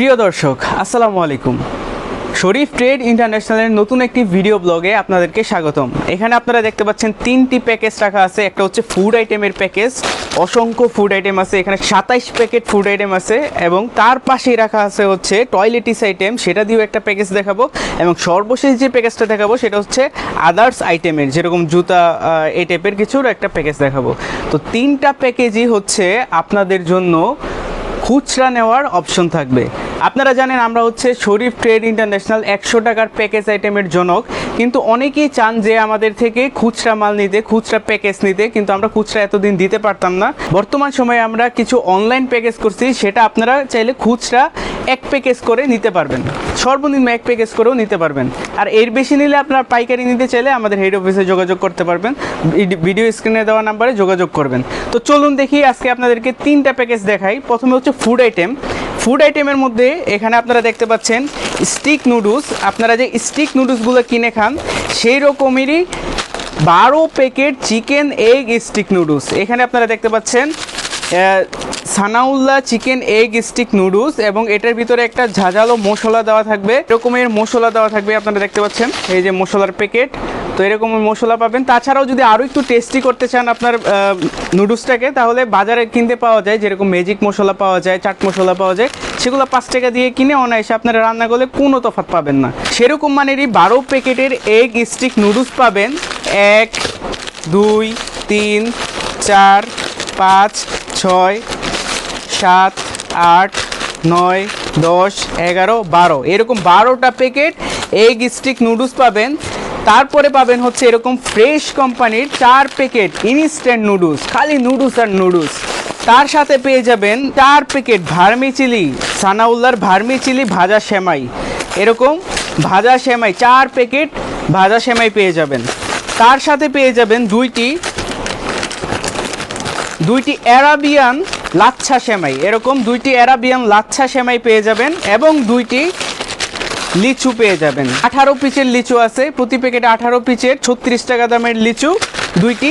প্রিয় দর্শক, আসসালামু আলাইকুম। শরীফ ট্রেড ইন্টারন্যাশনালের নতুন একটি ভিডিও ব্লগে আপনাদেরকে স্বাগতম। এখানে আপনারা দেখতে পাচ্ছেন তিনটি প্যাকেজ রাখা আছে। একটা হচ্ছে ফুড আইটেমের প্যাকেজ, অসংখ্য ফুড আইটেম আছে, এখানে সাতাইশ প্যাকেট ফুড আইটেম আছে, এবং তার পাশেই রাখা আছে হচ্ছে টয়লেটিস আইটেম, সেটা দিয়েও একটা প্যাকেজ দেখাবো, এবং সর্বশেষ যে প্যাকেজটা দেখাবো সেটা হচ্ছে আদার্স আইটেমের, যেরকম জুতা এই টাইপের কিছুর একটা প্যাকেজ দেখাবো। তো তিনটা প্যাকেজই হচ্ছে আপনাদের জন্য খুচরা নেওয়ার অপশন থাকবে। আপনারা জানেন আমরা হচ্ছে শরীফ ট্রেড ইন্টারন্যাশনাল একশো টাকার প্যাকেজ আইটেমের জনক। কিন্তু অনেকেই চান যে আমাদের থেকে খুচরা মাল নিতে, খুচরা প্যাকেজ নিতে, কিন্তু আমরা খুচরা এতদিন দিতে পারতাম না। বর্তমান সময়ে আমরা কিছু অনলাইন প্যাকেজ করছি, সেটা আপনারা চাইলে খুচরা এক প্যাকেজ করে নিতে পারবেন। সর্বনিম্ন এক প্যাকেজ করেও নিতে পারবেন। আর এর বেশি নিলে আপনার পাইকারি নিতে চাইলে আমাদের হেড অফিসে যোগাযোগ করতে পারবেন। ভিডিও স্ক্রিনে দেওয়া নাম্বারে যোগাযোগ করবেন। তো চলুন দেখি আজকে আপনাদেরকে তিনটা প্যাকেজ দেখাই। প্রথমে হচ্ছে ফুড আইটেম ফুড আইটেমের মধ্যে এখানে আপনারা দেখতে পাচ্ছেন স্টিক নুডলস আপনারা যে স্টিক নুডলসগুলো কিনে খান সেই রকমেরই বারো packet chicken egg stick noodles এখানে আপনারা দেখতে পাচ্ছেন আহ, Sanaullah chicken egg stick noodles এবং এটার ভিতরে একটা ঝাঁঝালো মশলা দেওয়া থাকবে। এরকমের মশলা দেওয়া থাকবে আপনারা দেখতে পাচ্ছেন এই যে মশলার প্যাকেট তো এরকম মশলা পাবেন। তাছাড়াও যদি আরও একটু টেস্টি করতে চান আপনার নুডলসটাকে তাহলে বাজারে কিনতে পাওয়া যায়, যেরকম ম্যাজিক মশলা পাওয়া যায়, চাট মশলা পাওয়া যায়, সেগুলো পাঁচ টাকা দিয়ে কিনে অনায়াসে আপনারা রান্না করলে কোনো তফাৎ পাবেন না। সেরকম মানেরই বারো প্যাকেটের এগ স্টিক নুডলস পাবেন। এক, দুই, তিন, চার, পাঁচ, ছয়, সাত, আট, নয়, দশ, এগারো, বারো। এরকম বারোটা প্যাকেট এগ স্টিক নুডলস পাবেন। তারপরে পাবেন হচ্ছে এরকম ফ্রেশ কোম্পানির চার প্যাকেট ইনস্ট্যান্ট নুডলস খালি নুডলস আর নুডলস তার সাথে পেয়ে যাবেন চার প্যাকেট ভার্মি চিলি, সানাউল্লার ভার্মি চিলি ভাজা সেমাই। এরকম ভাজা সেমাই, চার প্যাকেট ভাজা সেমাই পেয়ে যাবেন। তার সাথে পেয়ে যাবেন দুইটি দুইটি অ্যারাবিয়ান লাচ্ছা সেমাই। এরকম দুইটি অ্যারাবিয়ান লাচ্ছা সেমাই পেয়ে যাবেন এবং দুইটি লিচু পেয়ে যাবেন। আঠারো পিচের লিচু আছে, প্রতি প্যাকেটে আঠারো পিচের ছত্রিশ টাকা দামের লিচু, দুইটি,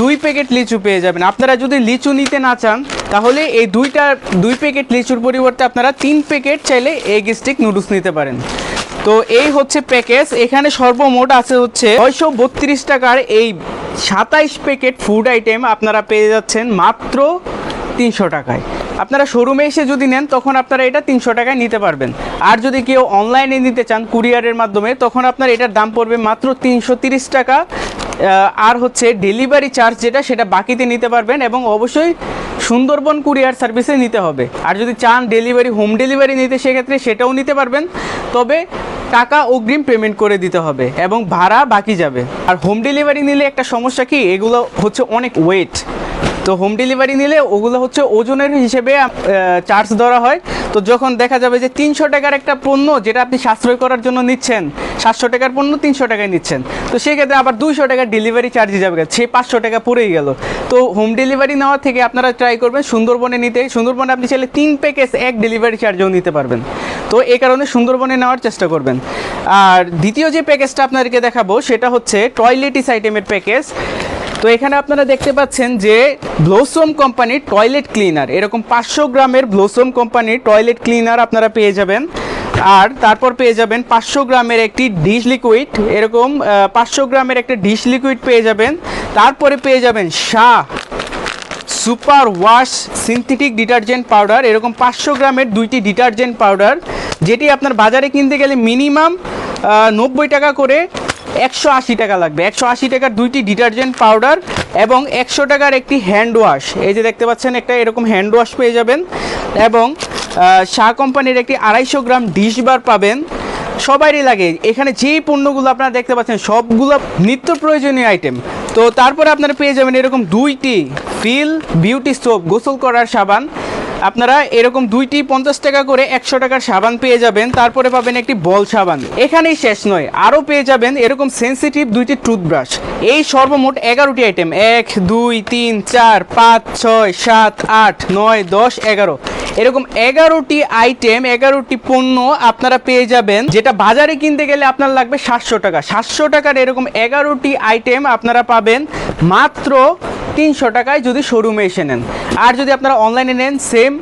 দুই প্যাকেট লিচু পেয়ে যাবেন। আপনারা যদি লিচু নিতে না চান, তাহলে এই দুইটা, দুই প্যাকেট লিচুর পরিবর্তে আপনারা তিন প্যাকেট চাইলে এগ স্টিক নুডলস নিতে পারেন। তো এই হচ্ছে প্যাকেজ এখানে সর্বমোট আছে হচ্ছে ছয়শো বত্রিশ টাকার এই সাতাইশ প্যাকেট ফুড আইটেম আপনারা পেয়ে যাচ্ছেন মাত্র তিনশো টাকায়। আপনারা শোরুমে এসে যদি নেন, তখন আপনারা এটা তিনশো টাকায় নিতে পারবেন। আর যদি কেউ অনলাইনে নিতে চান কুরিয়ারের মাধ্যমে, তখন আপনার এটার দাম পড়বে মাত্র তিনশো টাকা। আর হচ্ছে ডেলিভারি চার্জ যেটা, সেটা বাকিতে নিতে পারবেন এবং অবশ্যই সুন্দরবন কুরিয়ার সার্ভিসে নিতে হবে। আর যদি চান ডেলিভারি হোম ডেলিভারি নিতে, সেক্ষেত্রে সেটাও নিতে পারবেন। তবে টাকা অগ্রিম পেমেন্ট করে দিতে হবে এবং ভাড়া বাকি যাবে। আর হোম ডেলিভারি নিলে একটা সমস্যা কি? এগুলো হচ্ছে অনেক ওয়েট তো হোম ডেলিভারি নিলে ওগুলো হচ্ছে ওজনের হিসেবে চার্জ ধরা হয়। তো যখন দেখা যাবে যে তিনশো টাকার একটা পণ্য যেটা আপনি সাশ্রয় করার জন্য নিচ্ছেন, সাতশো টাকার পণ্য তিনশো টাকায় নিচ্ছেন, তো সেক্ষেত্রে আবার দুইশো টাকার ডেলিভারি চার্জ যাবে সে পাঁচশো টাকা পড়েই গেল। তো হোম ডেলিভারি নেওয়া থেকে আপনারা ট্রাই করবেন সুন্দরবনে নিতে। সুন্দরবনে আপনি চাইলে তিন প্যাকেজ এক ডেলিভারি চার্জও নিতে পারবেন। তো এই কারণে সুন্দরবনে নেওয়ার চেষ্টা করবেন। আর দ্বিতীয় যে প্যাকেজটা আপনাদেরকে দেখাবো, সেটা হচ্ছে টয়লেটিস আইটেমের প্যাকেজ তো এখানে আপনারা দেখতে পাচ্ছেন যে ব্লোসম কোম্পানির টয়লেট ক্লিনার এরকম পাঁচশো গ্রামের ব্লোসম কোম্পানির টয়লেট ক্লিনার আপনারা পেয়ে যাবেন। আর তারপর পেয়ে যাবেন পাঁচশো গ্রামের একটি ডিশ লিকুইড এরকম পাঁচশো গ্রামের একটা ডিশ লিকুইড পেয়ে যাবেন। তারপরে পেয়ে যাবেন Shah super wash synthetic detergent powder, এরকম পাঁচশো গ্রামের দুইটি ডিটারজেন্ট পাউডার, যেটি আপনার বাজারে কিনতে গেলে মিনিমাম নব্বই টাকা করে একশো আশি টাকা লাগবে। একশো আশি টাকার দুইটি ডিটারজেন্ট পাউডার এবং একশো টাকার একটি হ্যান্ড ওয়াশ। এই যে দেখতে পাচ্ছেন, একটা এরকম হ্যান্ড ওয়াশ পেয়ে যাবেন এবং শাহ কোম্পানির একটি আড়াইশো গ্রাম ডিশ বার পাবেন। সবারই লাগে। এখানে যেই পণ্যগুলো আপনারা দেখতে পাচ্ছেন, সবগুলো নিত্য প্রয়োজনীয় আইটেম তো তারপরে আপনারা পেয়ে যাবেন এরকম দুইটি ফিল বিউটি সোপ গোসল করার সাবান। আপনারা এরকম দুইটি পঞ্চাশ টাকা করে একশো টাকার সাবান পেয়ে যাবেন, তারপরে পাবেন একটি বল সাবান। এখানেই শেষ নয়, আরও পেয়ে যাবেন এরকম সেন্সিটিভ দুইটি টুথব্রাশ এই সর্বমোট এগারোটি আইটেম এক, দুই, তিন, চার, পাঁচ, ছয়, সাত, আট, নয়, দশ, এগারো। এরকম এগারোটি আইটেম এগারোটি পণ্য আপনারা পেয়ে যাবেন, যেটা বাজারে কিনতে গেলে আপনার লাগবে সাতশো টাকা। সাতশো টাকার এরকম এগারোটি আইটেম আপনারা পাবেন, মাত্র তিনশো টাকায় যদি শোরুমে এসে নেন। আর যদি আপনারা অনলাইনে নেন সেম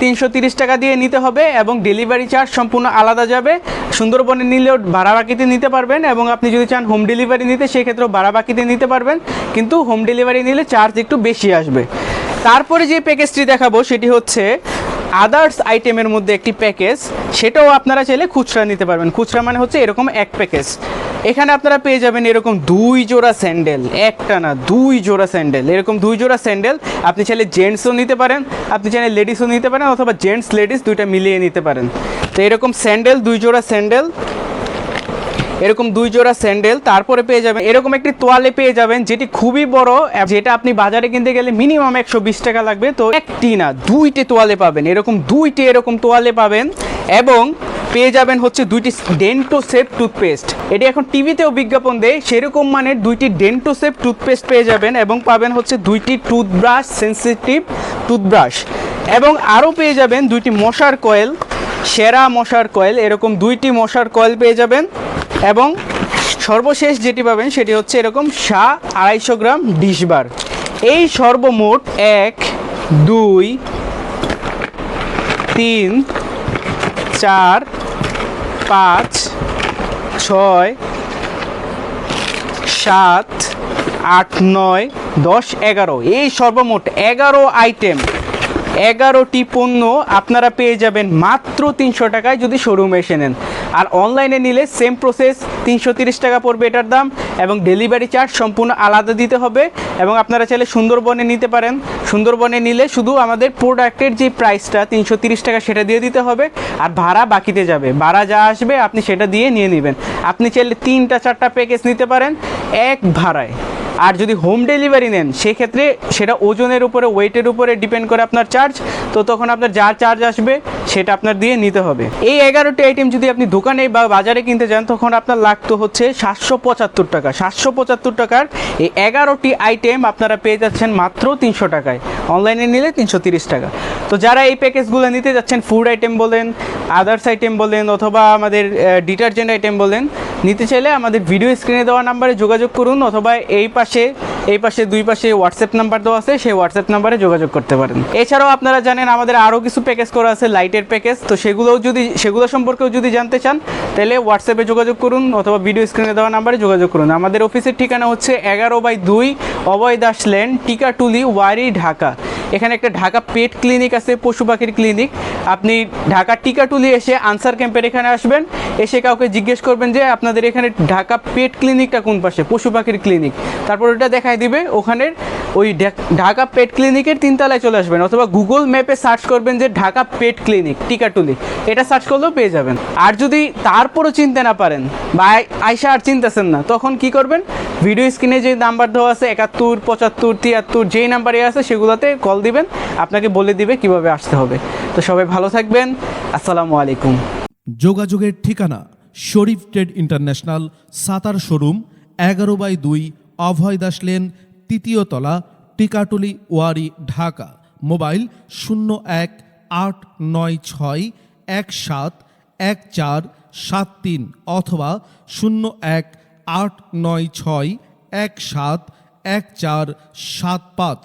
তিনশো তিরিশ টাকা দিয়ে নিতে হবে এবং ডেলিভারি চার্জ সম্পূর্ণ আলাদা যাবে। সুন্দরবনে নিলেও ভাড়া বাকিতে নিতে পারবেন এবং আপনি যদি চান হোম ডেলিভারি নিতে, সেক্ষেত্রেও ভাড়া বাকিতে নিতে পারবেন। কিন্তু হোম ডেলিভারি নিলে চার্জ একটু বেশি আসবে। তারপরে যে প্যাকেজটি দেখাবো, সেটি হচ্ছে আদার্স আইটেমের মধ্যে একটি প্যাকেজ সেটাও আপনারা চাইলে খুচরা নিতে পারবেন। খুচরা মানে হচ্ছে এরকম এক প্যাকেজ এখানে আপনারা পেয়ে যাবেন এরকম দুই জোড়া স্যান্ডেল একটা না, দুই জোড়া স্যান্ডেল এরকম দুই জোড়া স্যান্ডেল আপনি চাইলে জেন্টসও নিতে পারেন, আপনি চাইলে লেডিসও নিতে পারেন অথবা জেন্টস লেডিস দুইটা মিলিয়ে নিতে পারেন। তো এরকম স্যান্ডেল দুই জোড়া স্যান্ডেল এরকম দুই জোড়া স্যান্ডেল, তারপরে পেয়ে যাবেন, এরকম একটি তোয়ালে পেয়ে যাবেন, যেটি খুবই বড় যেটা আপনি বাজারে কিনতে গেলে মিনিমাম একশো বিশ টাকা লাগবে, তো একটি না, দুইটি তোয়ালে পাবেন, এরকম দুইটি এরকম তোয়ালে পাবেন, এবং পেয়ে যাবেন হচ্ছে দুইটি ডেন্টো সেফ টুথপেস্ট। এটি এখন টিভিতেও বিজ্ঞাপন দেয়, সেরকম মানের দুইটি ডেন্টো সেফ টুথপেস্ট পেয়ে যাবেন, এবং পাবেন হচ্ছে দুইটি টুথব্রাশ, সেন্সিটিভ টুথব্রাশ, এবং আরও পেয়ে যাবেন দুইটি মশার কয়েল সেরা মশার কয়েল, এরকম দুইটি মশার কয়েল পেয়ে যাবেন। এবং সর্বশেষ যেটি পাবেন সেটি হচ্ছে এরকম সা আড়াইশো গ্রাম ডিশবার এই সর্বমোট এক, দুই, তিন, চার, পাঁচ, ছয়, সাত, আট, নয়, দশ, এগারো। এই সর্বমোট এগারো আইটেম। এগারোটি পণ্য আপনারা পেয়ে যাবেন মাত্র তিনশো টাকায় যদি শোরুমে এসে নেন। আর অনলাইনে নিলে সেম প্রসেস তিনশো টাকা পড়বে এটার দাম এবং ডেলিভারি চার্জ সম্পূর্ণ আলাদা দিতে হবে এবং আপনারা চাইলে সুন্দরবনে নিতে পারেন। সুন্দরবনে নিলে শুধু আমাদের প্রোডাক্টের যে প্রাইসটা তিনশো টাকা সেটা দিয়ে দিতে হবে আর ভাড়া বাকিতে যাবে। ভাড়া যা আসবে আপনি সেটা দিয়ে নিয়ে নেবেন। আপনি চাইলে তিনটা, চারটা প্যাকেজ নিতে পারেন এক ভাড়ায়। আর যদি হোম ডেলিভারি নেন, সেক্ষেত্রে সেটা ওজনের উপরে ওয়েটের উপরে ডিপেন্ড করে আপনার চার্জ তো তখন আপনার যা চার্জ আসবে, সেটা আপনার দিয়ে নিতে হবে। এই এগারোটি আইটেম যদি আপনি দোকানে বা বাজারে কিনতে যান, তখন আপনার লাগতো হচ্ছে সাতশো পঁচাত্তর টাকা। সাতশো পঁচাত্তর টাকার এই এগারোটি আইটেম আপনারা পেয়ে যাচ্ছেন মাত্র তিনশো টাকায়। অনলাইনে নিলে তিনশো তিরিশ টাকা। তো যারা এই প্যাকেজগুলো নিতে যাচ্ছেন ফুড আইটেম বলেন আদার্স আইটেম বলেন, অথবা আমাদের ডিটারজেন্ট আইটেম বলেন নিতে চাইলে আমাদের ভিডিও স্ক্রিনে দেওয়া নাম্বারে যোগাযোগ করুন অথবা এই পাশে এই পাশে দুই পাশে হোয়াটসঅ্যাপ নাম্বার দেওয়া আছে, সেই হোয়াটসঅ্যাপ নাম্বারে যোগাযোগ করতে পারেন। এছাড়াও আপনারা জানেন আমাদের আরও কিছু প্যাকেজ করা আছে লাইটের প্যাকেজ তো সেগুলোও যদি, সেগুলো সম্পর্কেও যদি জানতে চান, তাহলে হোয়াটসঅ্যাপে যোগাযোগ করুন অথবা ভিডিও স্ক্রিনে দেওয়া নাম্বারে যোগাযোগ করুন। আমাদের অফিসের ঠিকানা হচ্ছে এগারো বাই দুই অভয় দাস লেন, টিকাটুলি, ওয়ারি, ঢাকা। এখানে একটা ঢাকা পেট ক্লিনিক আছে, পশু পাখির ক্লিনিক। আপনি ঢাকা টিকাটুলি এসে আনসার ক্যাম্পের এখানে আসবেন। এসে কাউকে জিজ্ঞেস করবেন যে, আপনাদের এখানে ঢাকা পেট ক্লিনিকটা কোন পাশে? পশু পাখির ক্লিনিক। তারপর ওটা দেখাই দিবে। ওখানের ওই ঢাকা পেট ক্লিনিকের তিনতলায় চলে আসবেন। অথবা গুগল ম্যাপে সার্চ করবেন যে, ঢাকা পেট ক্লিনিক, টিকাটুলি। এটা সার্চ করলেও পেয়ে যাবেন। আর যদি তারপরও চিনতে না পারেন বা আইসা আর চিনতেছেন না, তখন কি করবেন? ভিডিও স্ক্রিনে যে নাম্বার দেওয়া আছে, একাত্তর, পঁচাত্তর, তিয়াত্তর, যেই নাম্বারে আছে, সেগুলোতে কল দিবেন, আপনাকে বলে দিবে কীভাবে আসতে হবে। তো সবাই ভালো থাকবেন, আসসালামু আলাইকুম। যোগাযোগের ঠিকানা, শরীফ ট্রেড ইন্টারন্যাশনাল, সাতার শোরুম, এগারো বাই দুই, অভয় দাস লেন, তৃতীয় তলা, টিকাটুলি, ওয়ারি, ঢাকা। মোবাইল শূন্য এক, আট, নয়, ছয়, এক, সাত, এক, চার, সাত, তিন, অথবা শূন্য এক, আট, নয়, ছয়, এক, সাত, এক, চার, সাত, পাঁচ।